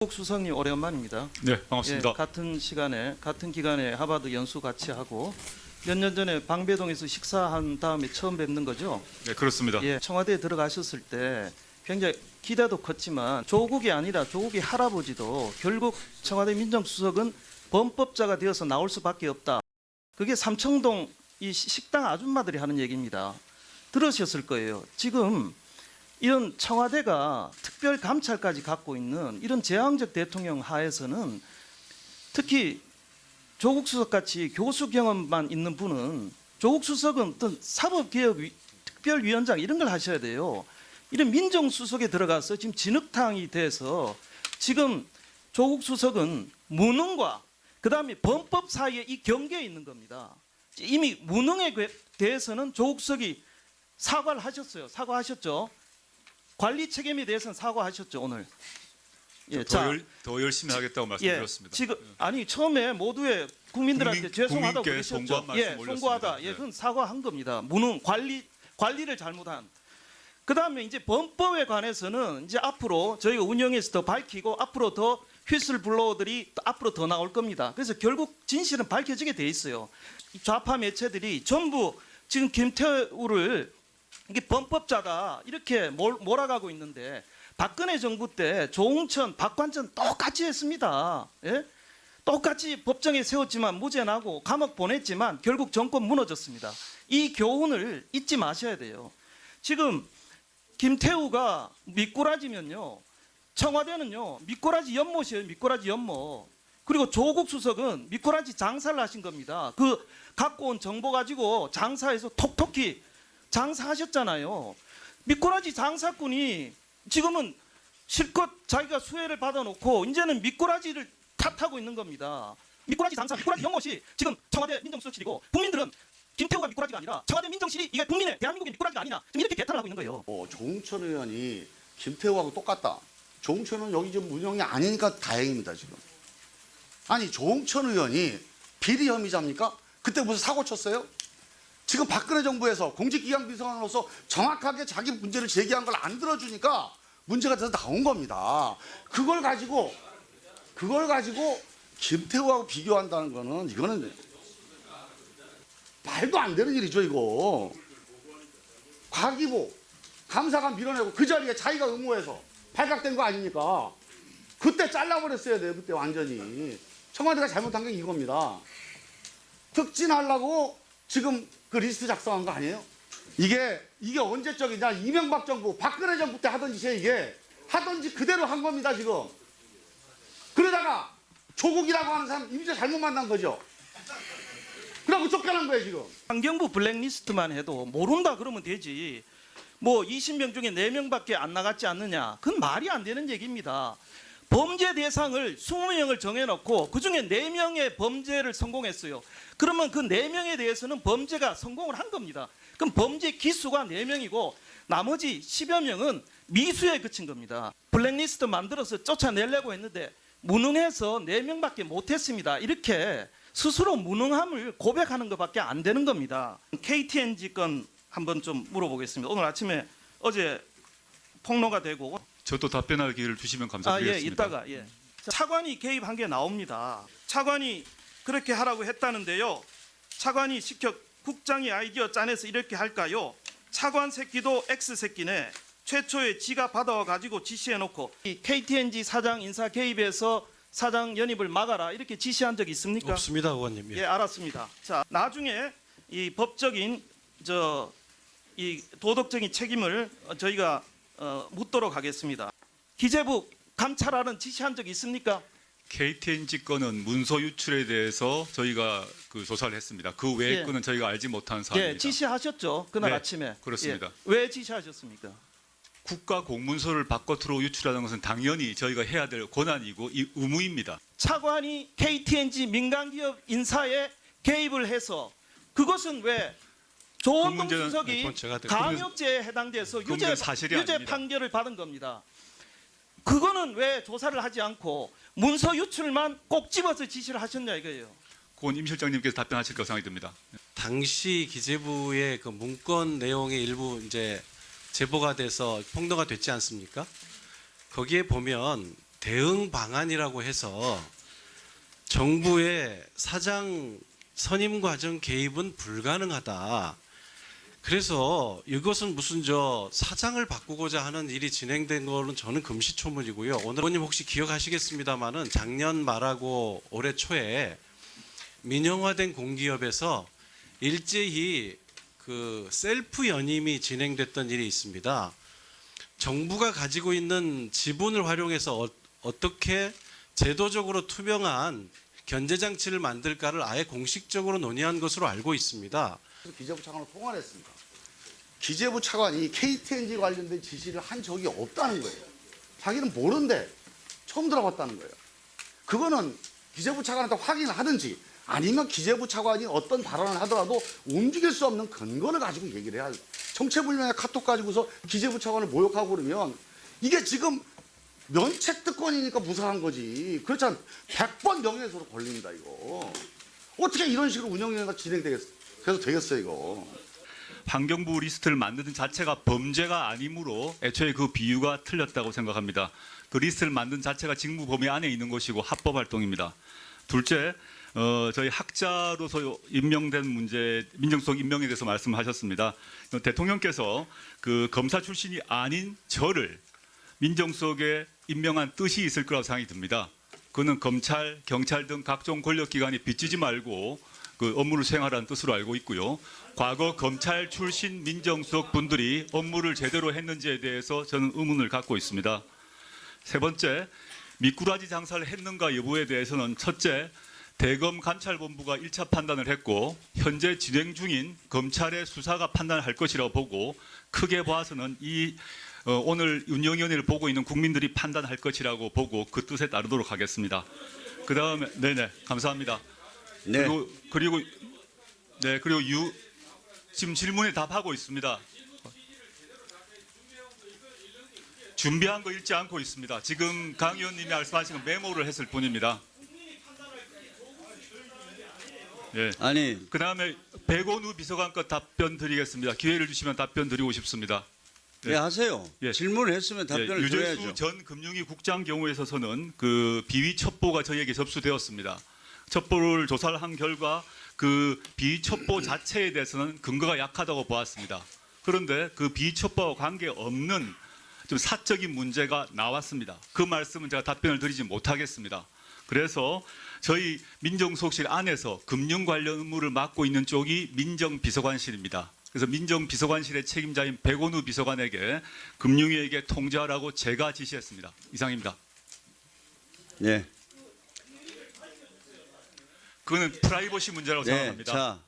국 수석님 오래간만입니다. 네, 반갑습니다. 예, 같은 시간에 같은 기간에 하버드 연수 같이 하고 몇 년 전에 방배동에서 식사한 다음에 처음 뵙는 거죠. 네, 그렇습니다. 예, 청와대에 들어가셨을 때 굉장히 기대도 컸지만 조국이 아니라 조국의 할아버지도 결국 청와대 민정수석은 범법자가 되어서 나올 수밖에 없다. 그게 삼청동 이 시- 식당 아줌마들이 하는 얘기입니다. 들으셨을 거예요. 지금 이런 청와대가 특별 감찰까지 갖고 있는 이런 제왕적 대통령 하에서는 특히 조국 수석 같이 교수 경험만 있는 분은 조국 수석은 어떤 사법개혁 위- 특별위원장 이런 걸 하셔야 돼요. 이런 민정수석에 들어가서 지금 진흙탕이 돼서 지금 조국 수석은 무능과 그 다음에 범법 사이에 이 경계에 있는 겁니다. 이미 무능에 그- 대해서는 조국 수석이 사과를 하셨어요. 사과하셨죠. 관리 책임에 대해서는 사과하셨죠 오늘. 예, 더, 열, 더 열심히 하겠다고 말씀드렸습니다. 예, 지금 아니 처음에 모두의 국민들한테 국민- 죄송하다고 그러셨죠. 예. 송구하다. 예, 네. 그건 사과한 겁니다. 무능 관리 관리를 잘못한. 그다음에 이제 범법에 관해서는 이제 앞으로 저희가 운영에서 더 밝히고 앞으로 더 휘슬 블로어들이 또 앞으로 더 나올 겁니다. 그래서 결국 진실은 밝혀지게 돼 있어요. 이 좌파 매체들이 전부 지금 김태우를 이게 범법자다 이렇게 몰, 몰아가고 있는데 박근혜 정부 때 조홍천, 박관천 똑같이 했습니다. 예? 똑같이 법정에 세웠지만 무죄 나고 감옥 보냈지만 결국 정권 무너졌습니다. 이 교훈을 잊지 마셔야 돼요. 지금 김태우가 미꾸라지면요. 청와대는요. 미꾸라지 연못이에요. 미꾸라지 연못. 그리고 조국 수석은 미꾸라지 장사를 하신 겁니다. 그 갖고 온 정보 가지고 장사해서 톡톡히 장사하셨잖아요. 미꾸라지 장사꾼이 지금은 실컷 자기가 수혜를 받아놓고 이제는 미꾸라지를 탓하고 있는 겁니다. 미꾸라지 장사, 미꾸라지 연못이 지금 청와대 민정수석실이고 국민들은 김태우가 미꾸라지가 아니라 청와대 민정실이 이게 국민의 대한민국의 미꾸라지가 아니냐 지금 이렇게 개탄을 하고 있는 거예요. 어, 조홍천 의원이 김태우하고 똑같다. 조홍천 은 여기 지금 운영이 아니니까 다행입니다 지금. 아니 조홍천 의원이 비리 혐의자입니까? 그때 무슨 사고 쳤어요? 지금 박근혜 정부에서 공직기강 비서관으로서 정확하게 자기 문제를 제기한 걸 안 들어주니까 문제가 돼서 나온 겁니다. 그걸 가지고 그걸 가지고 김태우하고 비교한다는 거는 이거는 말도 안 되는 일이죠 이거. 과기부 감사관 밀어내고 그 자리에 자기가 응모해서 발각된 거 아닙니까? 그때 잘라버렸어야 돼요. 그때 완전히 청와대가 잘못한 게 이겁니다. 특진하려고 지금 그 리스트 작성한 거 아니에요? 이게 이게 언제적이냐? 이명박 정부, 박근혜 정부 때 하던 짓이에요. 이게 하던 짓 그대로 한 겁니다. 지금 그러다가 조국이라고 하는 사람 임자 잘못 만난 거죠. 그러고 쫓겨난 거예요 지금. 환경부 블랙리스트만 해도 모른다 그러면 되지. 뭐 20명 중에 4명밖에 안 나갔지 않느냐. 그건 말이 안 되는 얘기입니다. 범죄 대상을 20명을 정해놓고 그 중에 4명의 범죄를 성공했어요. 그러면 그 4명에 대해서는 범죄가 성공을 한 겁니다. 그럼 범죄 기수가 4명이고 나머지 10여 명은 미수에 그친 겁니다. 블랙리스트 만들어서 쫓아내려고 했는데 무능해서 4명밖에 못했습니다. 이렇게 스스로 무능함을 고백하는 것밖에 안 되는 겁니다. KTNG 건 한번 좀 물어보겠습니다. 오늘 아침에 어제 폭로가 되고 저도 답변할 기회를 주시면 아, 예, 감사드리겠습니다. 이따가 예. 차관이 개입한 게 나옵니다. 차관이 그렇게 하라고 했다는데요. 차관이 시켜 국장이 아이디어 짜내서 이렇게 할까요? 차관 새끼도 X 새끼네. 최초에 지가 받아와 가지고 지시해 놓고 이 KTNG 사장 인사 개입해서 사장 연입을 막아라 이렇게 지시한 적 있습니까? 없습니다, 의원님. 예, 알았습니다. 자, 나중에 이 법적인 저 이 도덕적인 책임을 어, 저희가 어, 묻도록 하겠습니다. 기재부 감찰하는 지시한 적 있습니까? KTNG 건은 문서 유출에 대해서 저희가 그 조사를 했습니다. 그 외의 예. 건은 저희가 알지 못한 사안입니다. 예, 지시하셨죠. 그날 네, 아침에. 그렇습니다. 예, 왜 지시하셨습니까? 국가 공문서를 바깥으로 유출하는 것은 당연히 저희가 해야 될 권한이고 이 의무입니다. 차관이 KTNG 민간기업 인사에 개입을 해서 그것은 왜 조원동 그 문제는- 수석이 들- 강요죄에 해당돼서 그 유죄, 사실이 유죄 아닙니다. 판결을 받은 겁니다. 그거는 왜 조사를 하지 않고 문서 유출만 꼭 집어서 지시를 하셨냐 이거예요. 그건 임 실장님께서 답변하실 거 생각이 듭니다. 당시 기재부의 그 문건 내용의 일부 이제 제보가 돼서 폭로가 됐지 않습니까? 거기에 보면 대응 방안이라고 해서 정부의 사장 선임 과정 개입은 불가능하다. 그래서 이것은 무슨 저 사장을 바꾸고자 하는 일이 진행된 거는 저는 금시초문이고요. 오늘 의원님 혹시 기억하시겠습니다마는 작년 말하고 올해 초에 민영화된 공기업에서 일제히 그 셀프 연임이 진행됐던 일이 있습니다. 정부가 가지고 있는 지분을 활용해서 어, 어떻게 제도적으로 투명한 견제 장치를 만들까를 아예 공식적으로 논의한 것으로 알고 있습니다. 그래서 기재부 차관을 통화를 했습니다. 기재부 차관이 KTNG 관련된 지시를 한 적이 없다는 거예요. 자기는 모른데 처음 들어봤다는 거예요. 그거는 기재부 차관한테 확인을 하든지 아니면 기재부 차관이 어떤 발언을 하더라도 움직일 수 없는 근거를 가지고 얘기를 해야 돼요. 정체불명의 카톡 가지고서 기재부 차관을 모욕하고 그러면 이게 지금 면책 특권이니까 무사한 거지. 그렇지 않 100번 명예훼손으로 걸립니다, 이거. 어떻게 이런 식으로 운영위원회가 진행되겠어? 그래서 되겠어요, 이거. 환경부 리스트를 만드는 자체가 범죄가 아니므로 애초에 그 비유가 틀렸다고 생각합니다. 그 리스트를 만든 자체가 직무 범위 안에 있는 것이고 합법 활동입니다. 둘째, 어, 저희 학자로서 임명된 문제, 민정수석 임명에 대해서 말씀하셨습니다. 대통령께서 그 검사 출신이 아닌 저를 민정수석에 임명한 뜻이 있을 거라고 생각이 듭니다. 그는 검찰, 경찰 등 각종 권력기관이 빚지지 말고 그 업무를 수행하라는 뜻으로 알고 있고요. 과거 검찰 출신 민정수석 분들이 업무를 제대로 했는지에 대해서 저는 의문을 갖고 있습니다. 세 번째, 미꾸라지 장사를 했는가 여부에 대해서는 첫째, 대검 감찰본부가 1차 판단을 했고 현재 진행 중인 검찰의 수사가 판단할 것이라고 보고 크게 봐서는 이 어, 오늘 운영위원회를 보고 있는 국민들이 판단할 것이라고 보고 그 뜻에 따르도록 하겠습니다. 그 다음에 네네 감사합니다. 네. 그리고 그리고 네 그리고 유 지금 질문에 답하고 있습니다. 준비한 거 읽지 않고 있습니다. 지금 강 의원님이 말씀하신 건 메모를 했을 뿐입니다. 예. 아니 그 다음에 백원우 비서관 것 답변 드리겠습니다. 기회를 주시면 답변 드리고 싶습니다. 네. 예, 하세요. 예. 질문을 했으면 예, 답변을 유재수 드려야죠. 전 금융위 국장 경우에 있어서는 그 비위 첩보가 저희에게 접수되었습니다. 첩보를 조사를 한 결과 그 비위 첩보 자체에 대해서는 근거가 약하다고 보았습니다. 그런데 그 비위 첩보와 관계 없는 좀 사적인 문제가 나왔습니다. 그 말씀은 제가 답변을 드리지 못하겠습니다. 그래서 저희 민정수석실 안에서 금융 관련 업무를 맡고 있는 쪽이 민정비서관실입니다. 그래서 민정비서관실의 책임자인 백원우 비서관에게 금융위에게 통지하라고 제가 지시했습니다. 이상입니다. 예. 그거는 프라이버시 문제라고 네. 생각합니다. 자,